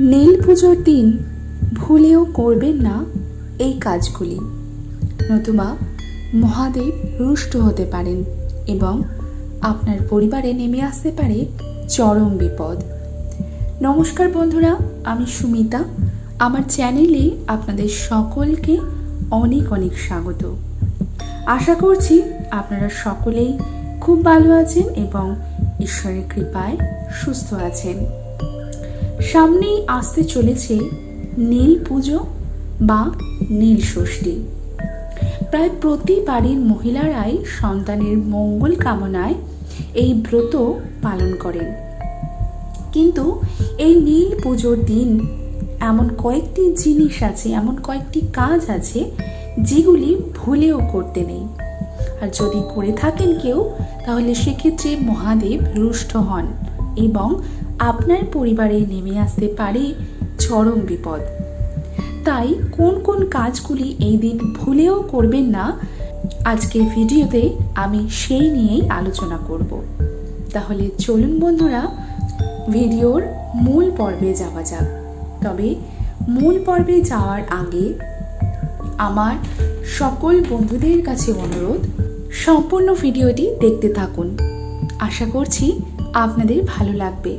নীল পুজোর দিন ভুলেও করবেন না এই কাজগুলি। নতুবা মহাদেব রুষ্ট হতে পারেন এবং আপনার পরিবারে নেমে আসতে পারে চরম বিপদ। নমস্কার বন্ধুরা, আমি সুমিতা। আমার চ্যানেলে আপনাদের সকলকে অনেক অনেক স্বাগত। আশা করছি আপনারা সকলেই খুব ভালো আছেন এবং ঈশ্বরের কৃপায় সুস্থ আছেন। সামনেই আসতে চলেছে নীল পুজো বা নীল ষষ্ঠী। প্রায় প্রতি বাড়ির মহিলারাই সন্তানের মঙ্গল কামনায় এই ব্রত পালন করেন। কিন্তু এই নীল পুজোর দিন এমন কয়েকটি জিনিস আছে, এমন কয়েকটি কাজ আছে যেগুলি ভুলেও করতে নেই। আর যদি করে থাকেন কেউ, তাহলে সেক্ষেত্রে মহাদেব রুষ্ট হন এবং আপনার পরিবারে নেমে আসতে পারে চরম বিপদ। তাই কোন কোন কাজগুলি এই দিন ভুলেও করবেন না, আজকের ভিডিওতে আমি সেই নিয়েই আলোচনা করব। তাহলে চলুন বন্ধুরা, ভিডিওর মূল পর্বে যাওয়া যাক। তবে মূল পর্বে যাওয়ার আগে আমার সকল বন্ধুদের কাছে অনুরোধ, সম্পূর্ণ ভিডিওটি দেখতে থাকুন। আশা করছি আপনাদের ভালো লাগবে।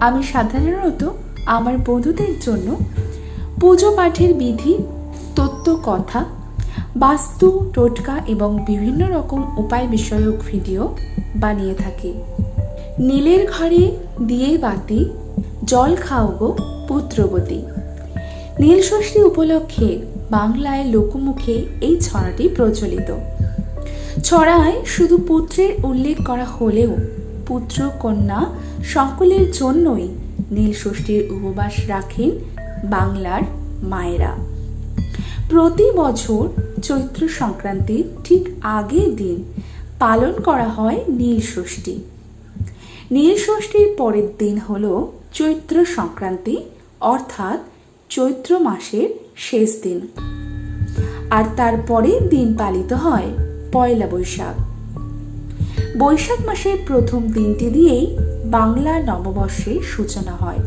আমি সাধারণত আমার বন্ধুদের জন্য পুজো পাঠের বিধি, তত্ত্ব কথা, বাস্তু, টোটকা এবং বিভিন্ন রকম উপায় বিষয়ক ভিডিও বানিয়ে থাকি। নীলের ঘরে দিয়ে বাতি, জল খাও গো পুত্রবতী। নীলষষ্ঠী উপলক্ষে বাংলায় লোকমুখে এই ছড়াটি প্রচলিত। ছড়ায় শুধু পুত্রের উল্লেখ করা হলেও পুত্র কন্যা সকলের জন্যই নীলষষ্ঠীর উপবাস রাখেন বাংলার মায়েরা। প্রতি বছর চৈত্র সংক্রান্তির ঠিক আগের দিন পালন করা হয় নীল ষষ্ঠী নীল ষষ্ঠীর পরের দিন হল চৈত্র সংক্রান্তি, অর্থাৎ চৈত্র মাসের শেষ দিন। আর তার পরের দিন পালিত হয় পয়লা বৈশাখ। বৈশাখ মাসের প্রথম দিনটি দিয়েই বাংলা নববর্ষের সূচনা হয়।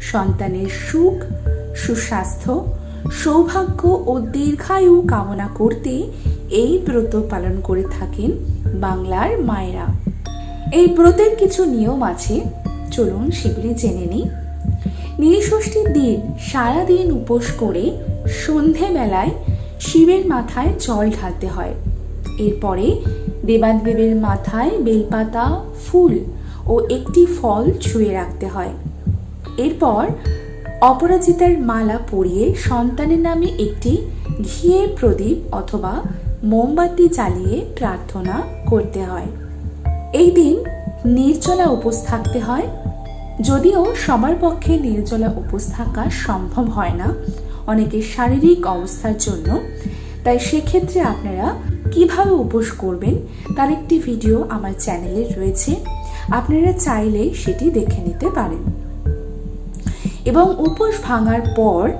সন্তানের সুখ, সুস্বাস্থ্য, সৌভাগ্য ও দীর্ঘায়ু কামনা করতে এই ব্রত পালন করে থাকেন বাংলার মায়েরা। এই ব্রতের কিছু নিয়ম আছে, চলুন সেগুলি জেনে নিই। নীলষষ্ঠীর দিন সারাদিন উপোস করে সন্ধেবেলায় শিবের মাথায় জল ঢালতে হয়। এরপরে দেবাদেবের মাথায় বেলপাতা, ফুল ও একটি ফল ছুঁয়ে রাখতে হয়। এরপর অপরাজিতার মালা পরিয়ে সন্তানের নামে একটি ঘিয়ের প্রদীপ অথবা মোমবাতি জ্বালিয়ে প্রার্থনা করতে হয়। এই দিন নির্জলা উপোস থাকতে হয়। যদিও সবার পক্ষে নির্জলা উপোস থাকা সম্ভব হয় না অনেকের শারীরিক অবস্থার জন্য, তাই সেক্ষেত্রে আপনারা কীভাবে উপোস করবেন তার একটি ভিডিও আমার চ্যানেলে রয়েছে। আপনারা চাইলে সেটি দেখে নিতে পারেন। এবং উপোস ভাঙার পর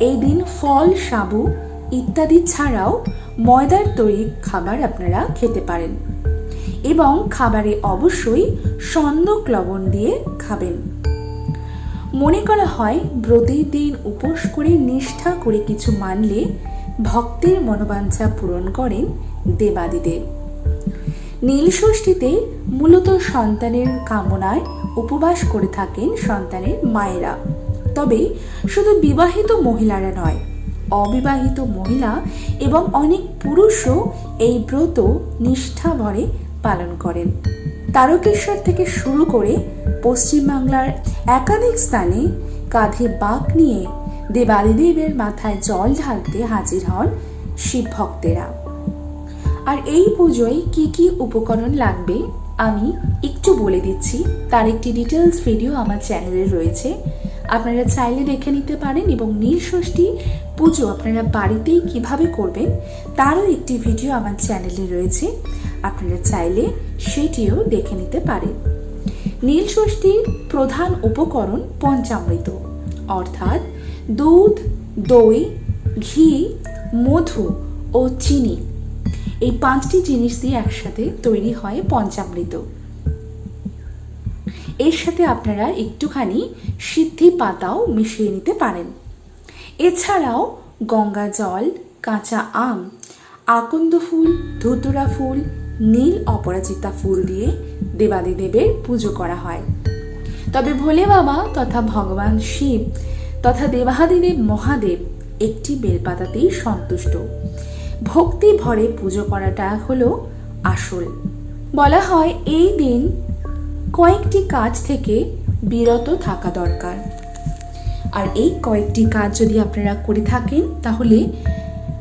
এই দিন ফল সাবু ইত্যাদি ছাড়াও ময়দার তৈরি খাবার আপনারা খেতে পারেন। এবং খাবারে অবশ্যই সন্দক লবণ দিয়ে খাবেন। মনে করা হয়, ব্রতের দিন উপোস করে নিষ্ঠা করে কিছু মানলে ভক্তের মনোবাঞ্ছা পূরণ করেন দেবাদিদেব। নীলষষ্ঠীতে মূলত সন্তানের কামনায় উপবাস করে থাকেন সন্তানের মায়েরা। তবে শুধু বিবাহিত মহিলারা নয়, অবিবাহিত মহিলা এবং অনেক পুরুষও এই ব্রত নিষ্ঠা ভরে পালন করেন। তারকেশ্বর থেকে শুরু করে পশ্চিমবাংলার একাধিক স্থানে কাঁধে বাঘ নিয়ে দেবাদিদেবের মাথায় জল ঢালতে হাজির হন শিব ভক্তেরা আর এই পুজোয় কি কি উপকরণ লাগবে, আমি একটু বলে দিচ্ছি। তার একটি ডিটেলস ভিডিও আমার চ্যানেলে রয়েছে। আপনারা চাইলে দেখে নিতে পারেন এবং নীল ষষ্ঠী পুজো আপনারা বাড়িতেই কীভাবে করবেন, তারও একটি ভিডিও আমার চ্যানেলে রয়েছে। আপনারা চাইলে সেটিও দেখে নিতে পারেন। নীল ষষ্ঠীর প্রধান উপকরণ পঞ্চামৃত, অর্থাৎ দুধ, দই, ঘি, মধু ও চিনি। এই পাঁচটি জিনিস দিয়ে একসাথে তৈরি হয় পঞ্চামৃত। এর সাথে আপনারা একটুখানি সিদ্ধি পাতাও মিশিয়ে নিতে পারেন। এছাড়াও গঙ্গা জল, কাঁচা আম, আকন্দ ফুল, ধুতুরা ফুল, নীল অপরাজিতা ফুল দিয়ে দেবাদিদেবের পুজো করা হয়। তবে ভোলে বাবা তথা ভগবান শিব তথা দেবাদিদেব মহাদেব একটি বেলপাতাতেই সন্তুষ্ট। ভক্তি ভরে পুজো করাটা হলো আসল। বলা হয় এই দিন কয়েকটি কাজ থেকে বিরত থাকা দরকার। আর এই কয়েকটি কাজ যদি আপনারা করে থাকেন, তাহলে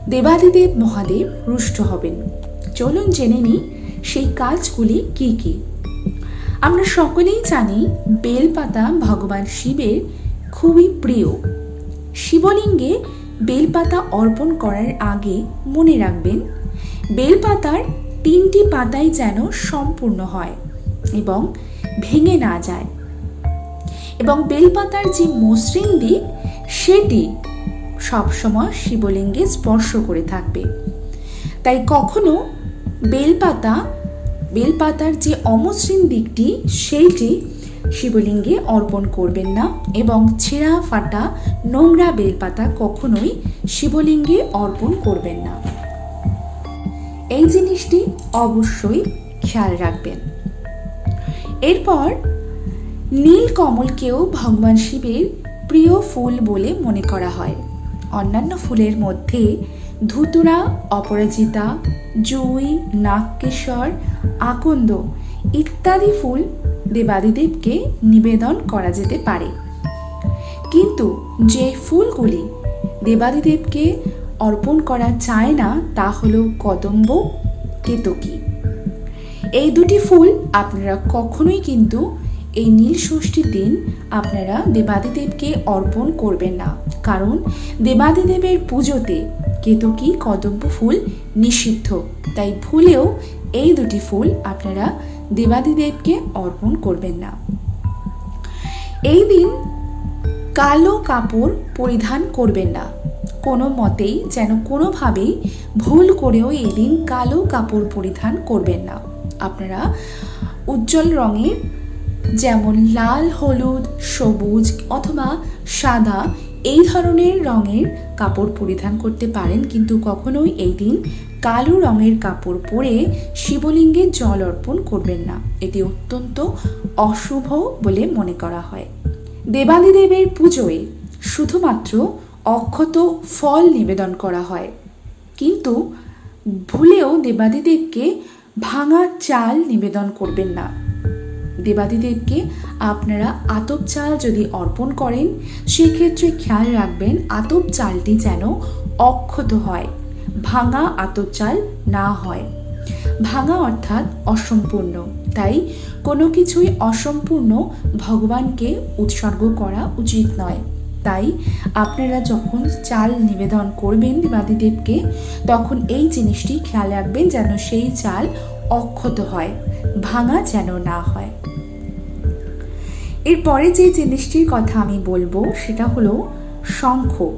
দেবাদিদেব মহাদেব রুষ্ট হবেন। চলুন জেনে নিই সেই কাজগুলি কি কি। আমরা সকলেই জানি বেলপাতা ভগবান শিবের খুবই প্রিয়। শিবলিঙ্গে বেলপাতা অর্পণ করার আগে মনে রাখবেন, বেলপাতার তিনটি পাতাই যেন সম্পূর্ণ হয় এবং ভেঙে না যায়। এবং বেলপাতার যে মসৃণ দিক, সেটি সবসময় শিবলিঙ্গে স্পর্শ করে থাকবে। তাই কখনো বেলপাতা, বেলপাতার যে অমসৃণ দিকটি, সেইটি শিবলিঙ্গে অর্পণ করবেন না এবং ছেঁড়া ফাটা নোংরা বেলপাতা কখনোই শিবলিঙ্গে অর্পণ করবেন না। এই জিনিসটি অবশ্যই খেয়াল রাখবেন। এরপর নীল কমলকেও ভগবান শিবের প্রিয় ফুল বলে মনে করা হয়। অন্যান্য ফুলের মধ্যে ধুতুরা, অপরাজিতা, জুই নাগকেশ্বর আকন্দ ইত্যাদি ফুল দেবাদিদেবকে নিবেদন করা যেতে পারে। কিন্তু যে ফুলগুলি দেবাদিদেবকে অর্পণ করা চায় না, তা হল কদম্ব কেতকী। এই দুটি ফুল আপনারা কখনোই কিন্তু এই নীল ষষ্ঠীর দিন আপনারা দেবাদিদেবকে অর্পণ করবেন না। কারণ দেবাদিদেবের পুজোতে কেতকী, কদম্ব ফুল নিষিদ্ধ। তাই ভুলেও এই দুটি ফুল আপনারা দেবাদিদেবকে অর্পণ করবেন না। এই দিন কালো কাপড় পরিধান করবেন না। কোনো মতেই যেন কোনোভাবেই ভুল করেও এই দিন কালো কাপড় পরিধান করবেন না। আপনারা উজ্জ্বল রঙের যেমন লাল, হলুদ, সবুজ অথবা সাদা এই ধরনের রঙের কাপড় পরিধান করতে পারেন, কিন্তু কখনোই এই দিন কালো রঙের কাপড় পরে শিবলিঙ্গে জল অর্পণ করবেন না। এটি অত্যন্ত অশুভ বলে মনে করা হয়। দেবাদিদেবের পুজোয় শুধুমাত্র অক্ষত ফল নিবেদন করা হয়। কিন্তু ভুলেও দেবাদিদেবকে ভাঙা চাল নিবেদন করবেন না। দেবাদিদেবকে আপনারা আতপ চাল যদি অর্পণ করেন, সেক্ষেত্রে খেয়াল রাখবেন আতপ চালটি যেন অক্ষত হয়। ভাঙা আতপ চাল না হয়। ভাঙা অর্থাৎ অসম্পূর্ণ। তাই কোনো কিছুই অসম্পূর্ণ ভগবানকে উৎসর্গ করা উচিত নয়। তাই আপনারা যখন চাল নিবেদন করবেন দেবাদিদেবকে তখন এই জিনিসটি খেয়াল রাখবেন যেন সেই চাল অক্ষত হয়, ভাঙা যেন না হয়। এরপরে যে জিনিসটির কথা আমি বলব, সেটা হলো শঙ্খ।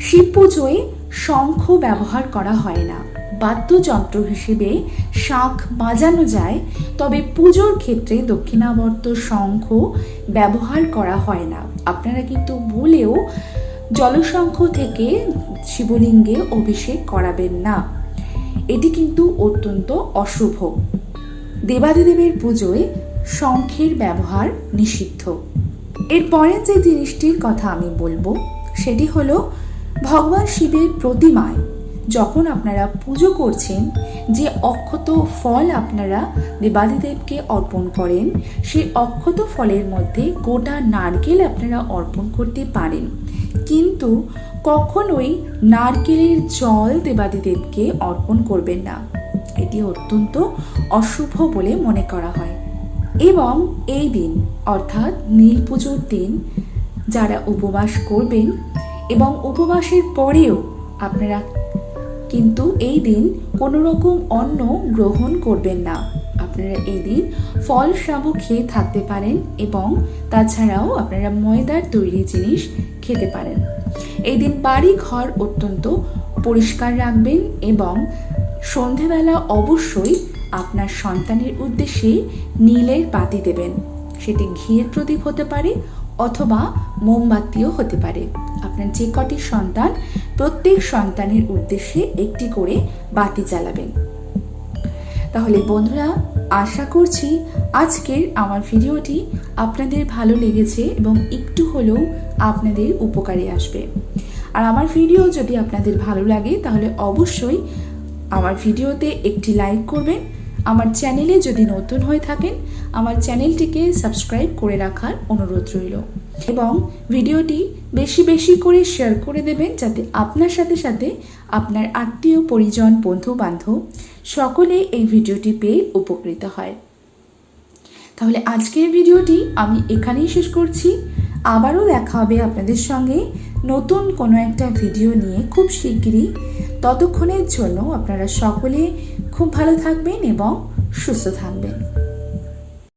শিব পুজোয় শঙ্খ ব্যবহার করা হয় না। বাদ্যযন্ত্র হিসেবে শাঁখ বাজানো যায়, তবে পুজোর ক্ষেত্রে দক্ষিণাবর্ত শঙ্খ ব্যবহার করা হয় না। আপনারা কিন্তু ভুলেও জলশঙ্খ থেকে শিবলিঙ্গে অভিষেক করাবেন না। এটি কিন্তু অত্যন্ত অশুভ। দেবাদিদেবের পুজোয় শঙ্খের ব্যবহার নিষিদ্ধ। এরপরে যে জিনিসটির কথা আমি বলব, সেটি হলো ভগবান শিবের প্রতিমায় যখন আপনারা পুজো করছেন, যে অক্ষত ফল আপনারা দেবাদিদেবকে অর্পণ করেন, সেই অক্ষত ফলের মধ্যে গোটা নারকেল আপনারা অর্পণ করতে পারেন। কিন্তু কখনোই নারকেলের জল দেবাদিদেবকে অর্পণ করবেন না। এটি অত্যন্ত অশুভ বলে মনে করা হয়। এবং এই দিন, অর্থাৎ নীল পুজোর দিন, যারা উপবাস করবেন এবং উপবাসের পরেও আপনারা কিন্তু এই দিন কোনো রকম অন্ন গ্রহণ করবেন না। আপনারা এই দিন ফল সাবু খেয়ে থাকতে পারেন এবং তাছাড়াও আপনারা ময়দার তৈরি জিনিস খেতে পারেন। এই দিন বাড়ি ঘর অত্যন্ত পরিষ্কার রাখবেন এবং সন্ধেবেলা অবশ্যই আপনার সন্তানের উদ্দেশ্যে নীলের বাতি দেবেন। সেটি ঘিয়ের প্রদীপ হতে পারে অথবা মোমবাতিও হতে পারে। আপনার যে কটি সন্তান, প্রত্যেক সন্তানের উদ্দেশ্যে একটি করে বাতি জ্বালাবেন। তাহলে বন্ধুরা, আশা করছি আজকের আমার ভিডিওটি আপনাদের ভালো লেগেছে এবং একটু হলেও আপনাদের উপকারে আসবে। আর আমার ভিডিও যদি আপনাদের ভালো লাগে, তাহলে অবশ্যই আমার ভিডিওতে একটি লাইক করবেন আমার চ্যানেলে যদি নতুন হয়ে থাকেন, আমার চ্যানেলটিকে সাবস্ক্রাইব করে রাখার অনুরোধ রইল। এবং ভিডিওটি বেশি বেশি করে শেয়ার করে দেবেন যাতে আপনার সাথে সাথে আপনার আত্মীয়, পরিজন বন্ধু বান্ধব সকলে এই ভিডিওটি পেয়ে উপকৃত হয়। তাহলে আজকের ভিডিওটি আমি এখানেই শেষ করছি। আবারও দেখা হবে আপনাদের সঙ্গে নতুন কোনো একটা ভিডিও নিয়ে খুব শিগগিরই। ততক্ষণের জন্য আপনারা সকলে খুব ভালো থাকবেন এবং সুস্থ থাকবেন।